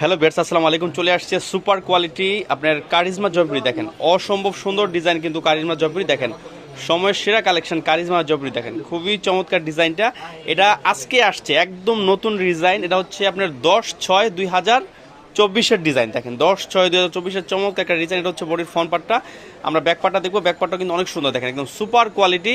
Hello bets আসসালামু আলাইকুম। চলে আসছে সুপার কোয়ালিটি আপনার কারিজমা জয়পুরি দেখেন। অসম্ভব সুন্দর ডিজাইন কিন্তু কারিজমা জয়পুরি দেখেন। সময়ের সেরা কালেকশন কারিজমা জবরি, দেখেন। খুবই চমৎকার ডিজাইনটা। এটা আজকে আসছে একদম নতুন ডিজাইন। এটা হচ্ছে আপনার দশ ছয় দুই হাজার চব্বিশের ডিজাইন, দেখেন। দশ ছয় দুই হাজার চব্বিশের চমৎকার একটা ডিজাইন। এটা হচ্ছে বডির ফ্রন্ট পার্টটা। আমরা ব্যাক পার্টটা দেখব। ব্যাক পার্টটা কিন্তু অনেক সুন্দর, দেখেন। একদম সুপার কোয়ালিটি।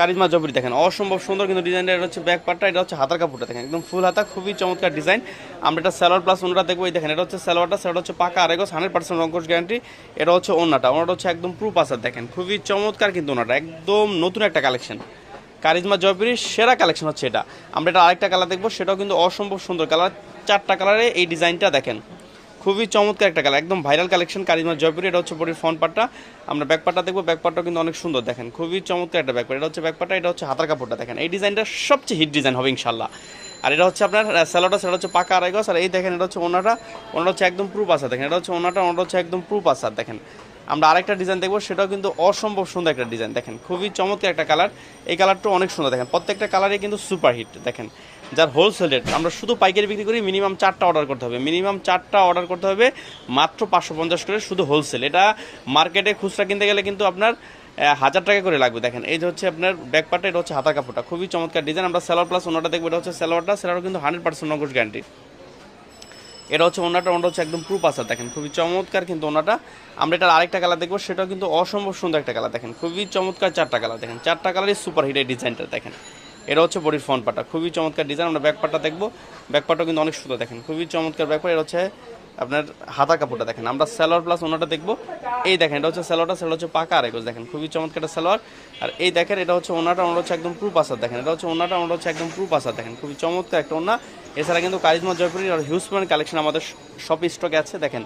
কারিজমা জবরি দেখেন। অসম্ভব সুন্দর কিন্তু ডিজাইনটা এটা হচ্ছে ব্যাক পার্টটা এটা হচ্ছে হাতার কাপড়টা দেখেন। একদম ফুল হাতা, খুবই চমৎকার ডিজাইন আমরা এটা সালোয়ার প্লাস ওনাটা দেখব, এই দেখেন, এটা হচ্ছে সালোয়ারটা সেটা হচ্ছে পাকা আরেগস হান্ড্রেড পার্সেন্ট রঙ্কশ গ্যারান্টি এটা হচ্ছে ওনাটা ওনাটা হচ্ছে একদম প্রুফ আসার দেখেন। খুবই চমৎকার কিন্তু ওনাটা, একদম নতুন একটা কালেকশন কারিজমা জয়পুরির সেরা কালেকশন হচ্ছে এটা। আমরা এটা আরেকটা কালার দেখব, সেটাও কিন্তু অসম্ভব সুন্দর কালার চারটা কালারে এই ডিজাইনটা দেখেন। খুবই চমৎকার একটা কালার একদম ভাইরাল কালেকশন কারিজমা জয়পুরি, এটা হচ্ছে বডির ফ্রন্ট পার্টটা আমরা ব্যাক পার্টটা দেখব ব্যাক পার্টটা কিন্তু অনেক সুন্দর দেখেন। খুবই চমৎকার একটা ব্যাক পার্ট এটা হচ্ছে ব্যাক পার্টটা এটা হচ্ছে হাতার কাপড়টা দেখেন। এই ডিজাইনটা সবচেয়ে হিট ডিজাইন হবে ইনশাল্লাহ আর এটা হচ্ছে আপনার স্যালোটা সেটা হচ্ছে পাকা আড়াই আর এই দেখেন এটা হচ্ছে ওনাটা ওনাটা হচ্ছে একদম প্রুফ আসার দেখেন, এটা হচ্ছে ওনাটা ওনাটা হচ্ছে একদম প্রুফ আসার দেখেন, আমরা আরেকটা ডিজাইন দেখব, সেটাও কিন্তু অসম্ভব সুন্দর একটা ডিজাইন দেখেন, খুবই চমৎকার একটা কালার এই কালারটাও অনেক সুন্দর, দেখেন, প্রত্যেকটা কালারই কিন্তু সুপার হিট দেখেন। যার হোলসেল রেট আমরা শুধু পাইকারি বিক্রি করি মিনিমাম চারটা অর্ডার করতে হবে। মিনিমাম চারটা অর্ডার করতে হবে, মাত্র পাঁচশো পঞ্চাশ করে শুধু হোলসেল এটা মার্কেটে খুচরা কিনতে গেলে কিন্তু আপনার হাজার টাকা করে লাগবে। দেখেন, এই যে হচ্ছে আপনার ব্যাক পার্টটা এটা হচ্ছে হাতা কাপড়টা। খুবই চমৎকার ডিজাইন আমরা সেলার প্লাস ওনাটা দেখব, এটা হচ্ছে সেলারটা সেলারও কিন্তু হান্ড্রেড পার্সেন্ট নগজ গ্যারান্টি এটা হচ্ছে ওনাটা ওনার হচ্ছে একদম প্রুফ আসার দেখেন। খুবই চমৎকার কিন্তু ওনাটা আমরা এটার আরেকটা কালার দেখব, সেটাও কিন্তু অসম্ভব সুন্দর একটা কালার দেখেন। খুবই চমৎকার চারটা কালার দেখেন। চারটা কালারই সুপার হিট এই ডিজাইনটা দেখেন। এটা হচ্ছে বডির ফ্রন্ট পার্টটা। খুবই চমৎকার ডিজাইন আমরা ব্যাক পার্টটা দেখব। ব্যাক পার্টটাও কিন্তু অনেক সুন্দর দেখেন। খুবই চমৎকার ব্যাক পার্ট এটা হচ্ছে আপনার হাতা কাপড়টা দেখেন। আমরা সালোয়ার প্লাস ওনাটা দেখব। এই দেখেন, এটা হচ্ছে সালোয়ারটা সেটা হচ্ছে পাকা আর এগোজ দেখেন। খুবই চমৎকার একটা সালোয়ার। আর এই দেখেন, এটা হচ্ছে ওনাটা ওনাটা হচ্ছে একদম প্রুফ আসার দেখেন। এটা হচ্ছে ওনাটা ওনাটা হচ্ছে একদম প্রুফ আসার দেখেন। খুবই চমৎকার একটা ওনা এছাড়া কিন্তু কারিজমা জয়পুরির আর হিউজম্যান কালেকশন আমাদের সব স্টকে আছে, দেখেন।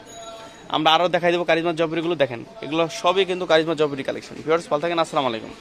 আমরা আরও দেখাই দেবো কারিজমা জয়পুরিগুলো, দেখেন। এগুলো সবই কিন্তু কারিজমা জয়পুরি কালেকশন ভিউয়ার্স ভালো থাকেন, আসসালামু আলাইকুম।